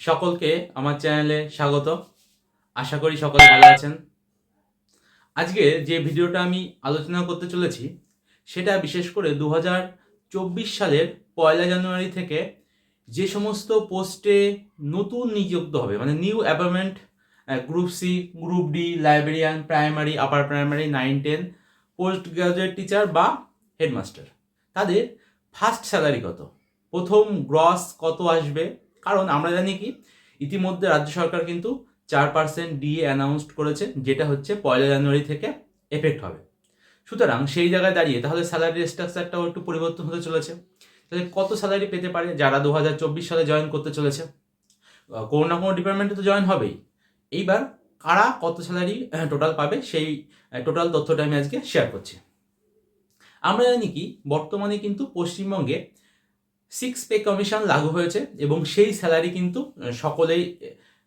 সকলকে আমার চ্যানেলে স্বাগত। আশা করি সকলে ভালো আছেন। আজকে যে ভিডিওটা আমি আলোচনা করতে চলেছি, সেটা বিশেষ করে দু চব্বিশ সালের পয়লা জানুয়ারি থেকে যে সমস্ত পোস্টে নতুন নিযুক্ত হবে মানে new appointment group C, group D, librarian, primary, upper primary, nine ten, post graduate teacher বা হেডমাস্টার, তাদের ফার্স্ট স্যালারি কত? প্রথম গ্রস কত আসবে? কারণ আমরা জানি কি, ইতিমধ্যে রাজ্য সরকার কিন্তু চার পার্সেন্ট ডিএ অ্যানাউন্সড করেছে, যেটা হচ্ছে পয়লা জানুয়ারি থেকে এফেক্ট হবে। সুতরাং সেই জায়গায় দাঁড়িয়ে, তাহলে স্যালারি স্ট্রাকচারটাও একটু পরিবর্তন হতে চলেছে। তাহলে কত স্যালারি পেতে পারে যারা দু হাজার চব্বিশ সালে জয়েন করতে চলেছে? কোনো না কোনো ডিপার্টমেন্টে তো জয়েন হবেই। এইবার কারা কত স্যালারি টোটাল পাবে সেই টোটাল তথ্যটা আমি আজকে শেয়ার করছি। আমরা জানি কি, বর্তমানে কিন্তু পশ্চিমবঙ্গে সিক্স পে কমিশন লাগু হয়েছে এবং সেই স্যালারি কিন্তু সকলেই,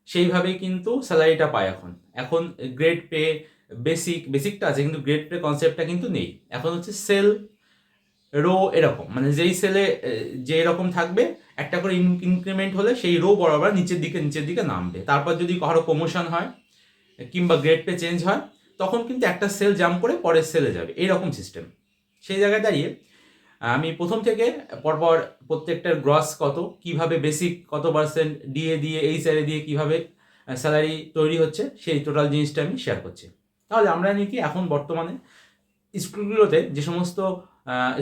সেইভাবেই কিন্তু স্যালারিটা পায় এখন। এখন গ্রেড পে বেসিক বেসিকটা আছে, কিন্তু গ্রেড পে কনসেপ্টটা কিন্তু নেই। এখন হচ্ছে সেল রো এরকম মানে যেই সেলে যে এরকম থাকবে, একটা করে ইনক্রিমেন্ট হলে সেই রো বরাবর নিচের দিকে নিচের দিকে নামবে। তারপর যদি কারও প্রমোশন হয়, কিংবা গ্রেড পে চেঞ্জ হয়, তখন কিন্তু একটা সেল জাম্প করে পরের সেলে যাবে। এইরকম সিস্টেম সেই জায়গায় দাঁড়িয়ে আমি প্রথম থেকে, পরপর প্রত্যেকটার গ্রস কত, কীভাবে বেসিক কত পার্সেন্ট ডিএ দিয়ে এই স্যালারি দিয়ে কীভাবে স্যালারি তৈরি হচ্ছে, সেই টোটাল জিনিসটা আমি শেয়ার করছি। তাহলে আমরা জানি কি, এখন বর্তমানে স্কুলগুলোতে যে সমস্ত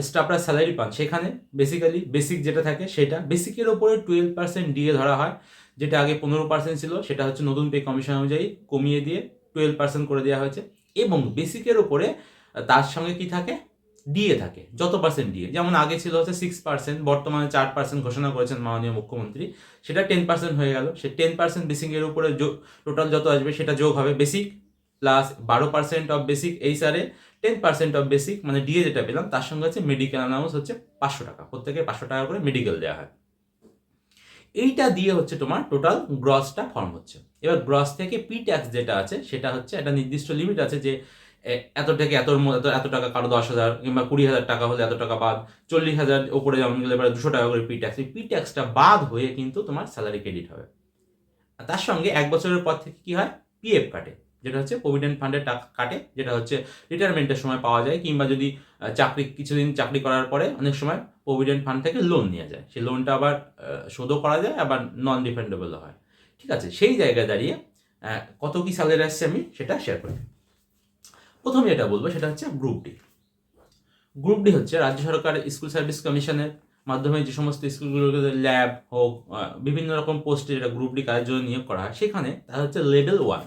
স্টাফরা স্যালারি পান, সেখানে বেসিক্যালি বেসিক যেটা থাকে সেটা বেসিকের ওপরে টুয়েলভ পার্সেন্ট ডিএ ধরা হয়, যেটা আগে পনেরো পার্সেন্ট ছিল, সেটা হচ্ছে নতুন পে কমিশন অনুযায়ী কমিয়ে দিয়ে টুয়েলভ পার্সেন্ট করে দেওয়া হয়েছে। এবং বেসিকের ওপরে তার সঙ্গে কি থাকে ডিএ থাকে, যত পার্সেন্ট ডিএ যেমন আগে ছিল হচ্ছে সিক্স পার্সেন্ট বর্তমানে চার পার্সেন্ট ঘোষণা করেছেন মাননীয় মুখ্যমন্ত্রী। সেটা টেন পার্সেন্ট হয়ে গেল। সে টেন পার্সেন্ট বেসিকের উপরে টোটাল যত আসবে সেটা যোগ হবে বেসিক প্লাস বারো পার্সেন্ট অফ বেসিক এই সারে টেন পার্সেন্ট অফ বেসিক মানে ডিএ যেটা পেলাম, তার সঙ্গে হচ্ছে মেডিকেল অ্যালাউন্স হচ্ছে পাঁচশো টাকা। প্রত্যেকে পাঁচশো টাকা করে মেডিকেল দেওয়া হয়। এইটা দিয়ে হচ্ছে তোমার টোটাল গ্রসটা ফর্ম হচ্ছে। এবার গ্রস থেকে পি ট্যাক্স যেটা আছে, সেটা হচ্ছে একটা নির্দিষ্ট লিমিট আছে যে এত থেকে এত- এত টাকা কারও দশ হাজার কিংবা কুড়ি হাজার টাকা হলে এত টাকা বাদ, চল্লিশ হাজার ওপরে যেমন গেলে এবার দুশো টাকা করে পি ট্যাক্স এই পি ট্যাক্সটা বাদ হয়ে কিন্তু তোমার স্যালারি ক্রেডিট হবে। আর তার সঙ্গে এক বছরের পর থেকে কি হয়? পিএফ কাটে, যেটা হচ্ছে প্রভিডেন্ট ফান্ডের টাকা কাটে, যেটা হচ্ছে রিটায়ারমেন্টের সময় পাওয়া যায় কিংবা যদি চাকরি, কিছুদিন চাকরি করার পরে অনেক সময় প্রভিডেন্ট ফান্ড থেকে লোন নেওয়া যায়। সেই লোনটা আবার শোধও করা যায়, আবার নন রিফান্ডেবল হয়। ঠিক আছে, সেই জায়গায় দাঁড়িয়ে কত কি স্যালারি আসছে আমি সেটা শেয়ার করি প্রথমে যেটা বলব সেটা হচ্ছে গ্রুপ ডি গ্রুপ ডি হচ্ছে রাজ্য সরকার স্কুল সার্ভিস কমিশনের মাধ্যমে যে সমস্ত স্কুলগুলোকে ল্যাব হোক বিভিন্ন রকম পোস্টে যেটা গ্রুপ ডি কাজের জন্য নিয়োগ করা হয়, সেখানে তার হচ্ছে লেভেল ওয়ান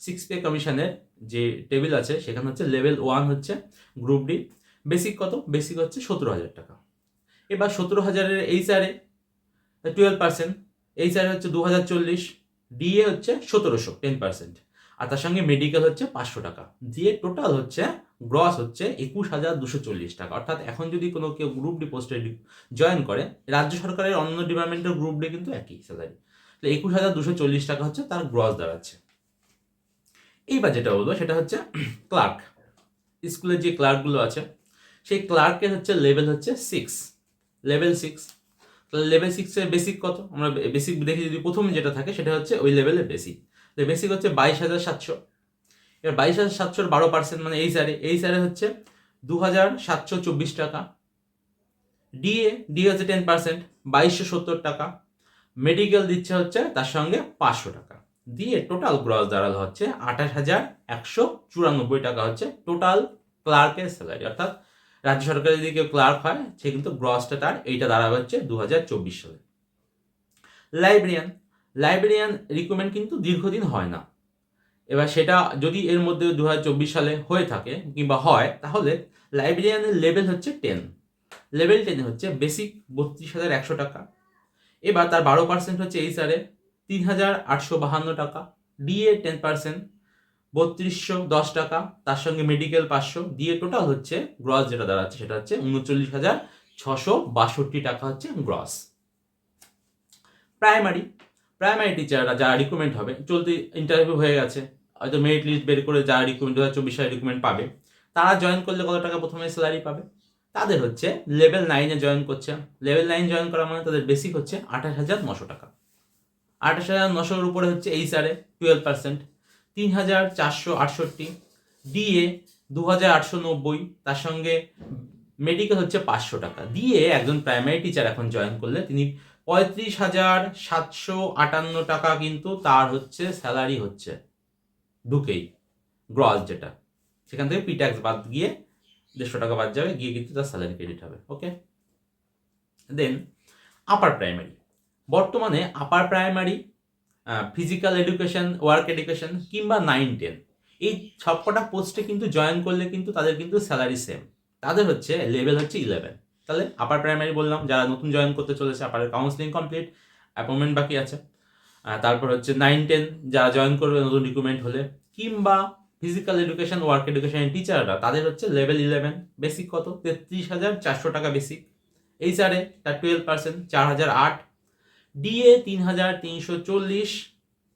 সিক্স পে কমিশনের যে টেবিল আছে, সেখানে হচ্ছে লেভেল ওয়ান হচ্ছে গ্রুপ ডি বেসিক কত? বেসিক হচ্ছে সতেরো হাজার টাকা। এবার সতেরো হাজারের এইচ আরে টুয়েলভ পার্সেন্ট এইচ আর হচ্ছে দু হাজার চল্লিশ ডিএ হচ্ছে সতেরোশো টেন পার্সেন্ট আর তার সঙ্গে মেডিকেল হচ্ছে পাঁচশো টাকা। দিয়ে টোটাল হচ্ছে গ্রস হচ্ছে একুশ হাজার দুশো চল্লিশ টাকা। অর্থাৎ এখন যদি কোনো কেউ গ্রুপ ডি পোস্টে জয়েন করে, রাজ্য সরকারের অন্য ডিপার্টমেন্টের গ্রুপ ডি কিন্তু একই স্যালারি তো একুশ হাজার দুশো চল্লিশ টাকা হচ্ছে তার গ্রস দাঁড়াচ্ছে। এইবার যেটা বলব সেটা হচ্ছে ক্লার্ক স্কুলের যে ক্লার্কগুলো আছে, সেই ক্লার্কের হচ্ছে লেভেল হচ্ছে সিক্স লেভেল সিক্স লেভেল সিক্সের বেসিক কত? আমরা বেসিক দেখি যদি প্রথমে যেটা থাকে, সেটা হচ্ছে ওই লেভেলের বেসিক তো বেসিক হচ্ছে বাইশ হাজার সাতশো। এবার বাইশ হাজার সাতশোর বারো পার্সেন্ট মানে এই স্যারে এই স্যারে হচ্ছে দু হাজার সাতশো চব্বিশ টাকা। ডিএ ডিএ হচ্ছে টেন পার্সেন্ট বাইশশো সত্তর টাকা। মেডিকেল দিচ্ছে হচ্ছে তার সঙ্গে পাঁচশো টাকা। দিয়ে টোটাল গ্রস দাঁড়াল হচ্ছে আঠাশ হাজার একশো চুরানব্বই টাকা হচ্ছে টোটাল ক্লার্কের স্যালারি অর্থাৎ রাজ্য সরকারের যদি কেউ ক্লার্ক হয়, সে কিন্তু গ্রসটা তার এইটা দাঁড়াবে হচ্ছে দু হাজার চব্বিশ সালে। লাইব্রেরিয়ান লাইব্রেরিয়ান রিক্রুটমেন্ট কিন্তু দীর্ঘদিন হয় না। এবার সেটা যদি এর মধ্যে দু হাজার চব্বিশ সালে হয়ে থাকে কিংবা হয়, তাহলে লাইব্রেরিয়ানের লেভেল হচ্ছে টেন লেভেল টেন হচ্ছে বেসিক বত্রিশ হাজার একশো টাকা। এবার তার বারো পার্সেন্ট হচ্ছে এই সারে তিন হাজার আটশো বাহান্ন টাকা। ডিএ টেন পার্সেন্ট বত্রিশশো দশ টাকা। তার সঙ্গে মেডিকেল পাঁচশো। দিয়ে টোটাল হচ্ছে গ্রস যেটা দাঁড়াচ্ছে, সেটা হচ্ছে উনচল্লিশ হাজার ছশো বাষট্টি টাকা হচ্ছে গ্রস প্রাইমারি প্রাইমারি টিচাররা যারা রিক্রুটমেন্ট হবে, চলতি ইন্টারভিউ হয়ে গেছে, হয়তো মেরিট লিস্ট বের করে যারা রিক্রুটমেন্ট দু হাজার চব্বিশ রিক্রুটমেন্ট পাবে। তারা জয়েন করলে কত টাকা প্রথমে স্যালারি পাবে? তাদের হচ্ছে লেভেল নাইনে জয়েন করছে। লেভেল নাইন জয়েন করা মানে তাদের বেসিক হচ্ছে আঠাশ হাজার নশো টাকা। আঠাশ হাজার নশোর উপরে হচ্ছে এইচআরএ টুয়েলভ পার্সেন্ট তিন হাজার চারশো আটষট্টি। ডিএ দু হাজার আটশো নব্বই। তার সঙ্গে মেডিকেল হচ্ছে পাঁচশো টাকা। দিয়ে একজন প্রাইমারি টিচার এখন জয়েন করলে তিনি পঁয়ত্রিশ হাজার সাতশো আটান্ন টাকা কিন্তু তার হচ্ছে স্যালারি হচ্ছে, ঢুকেই গ্রস যেটা। সেখান থেকে পিট্যাক্স বাদ গিয়ে দেড়শো টাকা বাদ যাবে, গিয়ে কিন্তু তার স্যালারি ক্রেডিট হবে ওকে দেন আপার প্রাইমারি বর্তমানে upper primary physical education work education কিংবা নাইন টেন এই সবকটা পোস্টে কিন্তু জয়েন করলে কিন্তু তাদের কিন্তু স্যালারি সেম তাদের হচ্ছে লেভেল হচ্ছে ইলেভেন তাহলে আপার প্রাইমারি বললাম, যারা নতুন জয়েন করতে চলেছে আপারের কাউন্সিলিং কমপ্লিট অ্যাপয়েন্টমেন্ট বাকি আছে। তারপর হচ্ছে নাইন টেন যারা জয়েন করবে, নতুন রিক্রুটমেন্ট হলে, কিংবা ফিজিক্যাল এডুকেশন ওয়ার্ক এডুকেশনের টিচাররা তাদের হচ্ছে লেভেল ইলেভেন বেসিক কত? তেত্রিশ হাজার চারশো টাকা বেসিক এইচআরএ তার টুয়েলভ পার্সেন্ট চার হাজার আট। ডিএ তিন হাজার তিনশো চল্লিশ।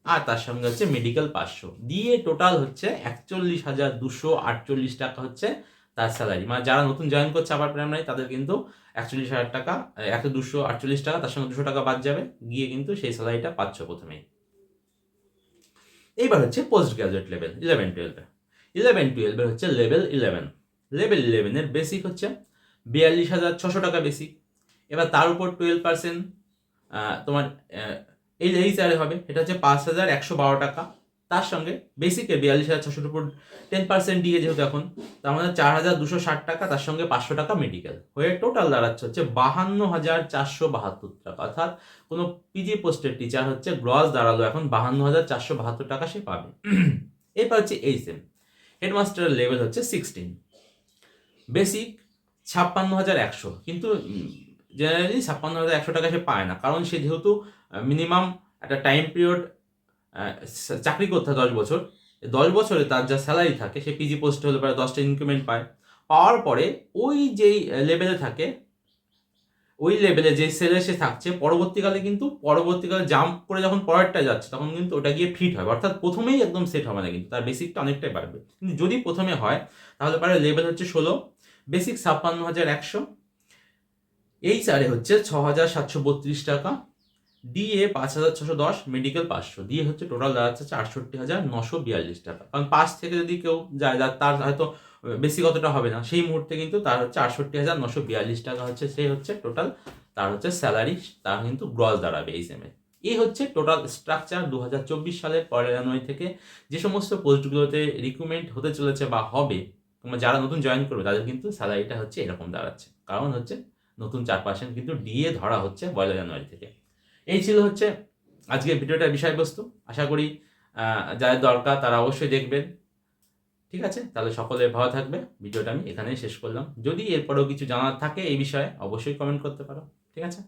আর তার সঙ্গে হচ্ছে মেডিকেল পাঁচশো। দিয়ে টোটাল হচ্ছে একচল্লিশ হাজার দুশো আটচল্লিশ টাকা হচ্ছে তার স্যালারি মানে যারা নতুন জয়েন করছে আবার প্রাইম প্রাইমারি তাদের কিন্তু একচল্লিশ হাজার টাকা একশো দুশো আটচল্লিশ টাকা, তার সঙ্গে দুশো টাকা বাদ যাবে। গিয়ে কিন্তু সেই স্যালারিটা পাচ্ছ প্রথমেই। এইবার হচ্ছে পোস্ট গ্রাজুয়েট লেভেল ইলেভেন টুয়েলভে ইলেভেন টুয়েলভে হচ্ছে লেভেল ইলেভেন লেভেল ইলেভেনের বেসিক হচ্ছে বিয়াল্লিশ হাজার ছশো টাকা বেসিক এবার তার উপর টুয়েলভ পার্সেন্ট তোমার এই এই স্যারে হবে। এটা হচ্ছে পাঁচ হাজার একশো বারো টাকা। তার সঙ্গে বেসিকে বিয়াল্লিশ হাজার ছশোর উপর টেন পার্সেন্ট দিয়ে যেহেতু এখন, তার মধ্যে চার হাজার দুশো ষাট টাকা, তার সঙ্গে পাঁচশো টাকা মেডিকেল হয়ে টোটাল দাঁড়াচ্ছে হচ্ছে বাহান্ন হাজার চারশো বাহাত্তর টাকা। অর্থাৎ কোনো পিজি পোস্টের টিচার হচ্ছে গ্রস দাঁড়াল এখন বাহান্ন হাজার চারশো বাহাত্তর টাকা সে পাবে। এরপর হচ্ছে এইচ এম হেডমাস্টারের লেভেল হচ্ছে সিক্সটিন বেসিক ছাপ্পান্ন হাজার একশো। কিন্তু জেনারেলি ছাপ্পান্ন হাজার একশো টাকা সে পায় না। কারণ সে যেহেতু মিনিমাম একটা টাইম পিরিয়ড চাকরি করতে হয় দশ বছর। দশ বছরে তার যা স্যালারি থাকে, সে পিজি পোস্টে হলে পরে দশটা ইনক্রিমেন্ট পায়। পাওয়ার পরে ওই যেই লেভেলে থাকে, ওই লেভেলে যে সেলে সে থাকছে, পরবর্তীকালে কিন্তু, পরবর্তীকালে জাম্প করে যখন পরেরটা যাচ্ছে, তখন কিন্তু ওটা গিয়ে ফিট হবে অর্থাৎ প্রথমেই একদম সেট হবে না কিন্তু, তার বেসিকটা অনেকটাই বাড়বে। কিন্তু যদি প্রথমে হয়, তাহলে পরে লেভেল হচ্ছে ষোলো বেসিক ছাপ্পান্ন হাজার একশো। এই চারে হচ্ছে ছ হাজার সাতশো বত্রিশ টাকা। ডিএ পাঁচ হাজার ছশো দশ মেডিকেল পাঁচশো। দিয়ে হচ্ছে টোটাল দাঁড়াচ্ছে আটষট্টি হাজার নশো বিয়াল্লিশ টাকা। কারণ পাঁচ থেকে যদি কেউ যায় তার হয়তো বেশি কতটা হবে না, সেই মুহূর্তে কিন্তু তার হচ্ছে আটষট্টি হাজার নশো বিয়াল্লিশ টাকা হচ্ছে, সে হচ্ছে টোটাল তার হচ্ছে স্যালারি তার কিন্তু গ্রস দাঁড়াবে এই সেমে এই হচ্ছে টোটাল স্ট্রাকচার দু হাজার চব্বিশ সালের পয়লা জানুয়ারি থেকে। যে সমস্ত পোস্টগুলোতে রিক্রুটমেন্ট হতে চলেছে বা হবে কিংবা যারা নতুন জয়েন করবে, তাদের কিন্তু স্যালারিটা হচ্ছে এরকম দাঁড়াচ্ছে। কারণ হচ্ছে নতুন চার পার্সেন্ট কিন্তু ডিএ ধরা হচ্ছে পয়লা জানুয়ারি থেকে। এই ছিল হচ্ছে আজকে ভিডিওটার বিষয়বস্তু। আশা করি যাদের দরকার তারা অবশ্যই দেখবেন। ঠিক আছে? তাহলে সকলে ভালো থাকবে। ভিডিওটা আমি এখানেই শেষ করলাম। যদি এরপরেও কিছু জানার থাকে এই বিষয়ে, অবশ্যই কমেন্ট করতে পারো। ঠিক আছে?